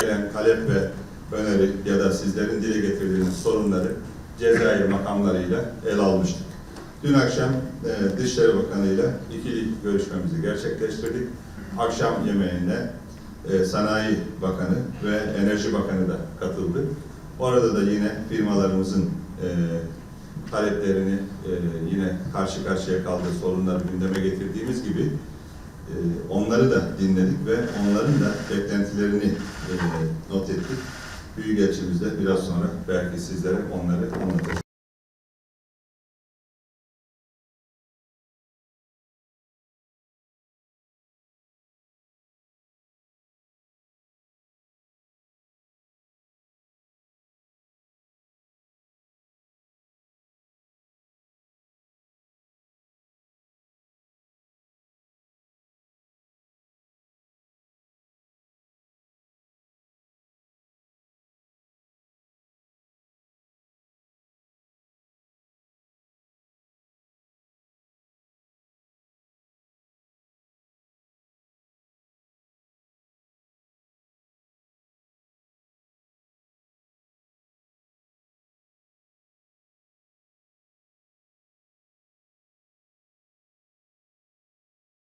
Gelen talep ve öneri ya da sizlerin dile getirdiğiniz sorunları Cezayir makamlarıyla ele almıştık. Dün akşam e, Dışişleri Bakanı ile ikili görüşmemizi gerçekleştirdik. Akşam yemeğine e, Sanayi Bakanı ve Enerji Bakanı da katıldı. Orada da yine firmalarımızın e, taleplerini e, yine karşı karşıya kaldığı sorunları gündeme getirdiğimiz gibi onları da dinledik ve onların da beklentilerini e, not ettik. Büyükelçimiz de biraz sonra belki sizlere onları anlatacak.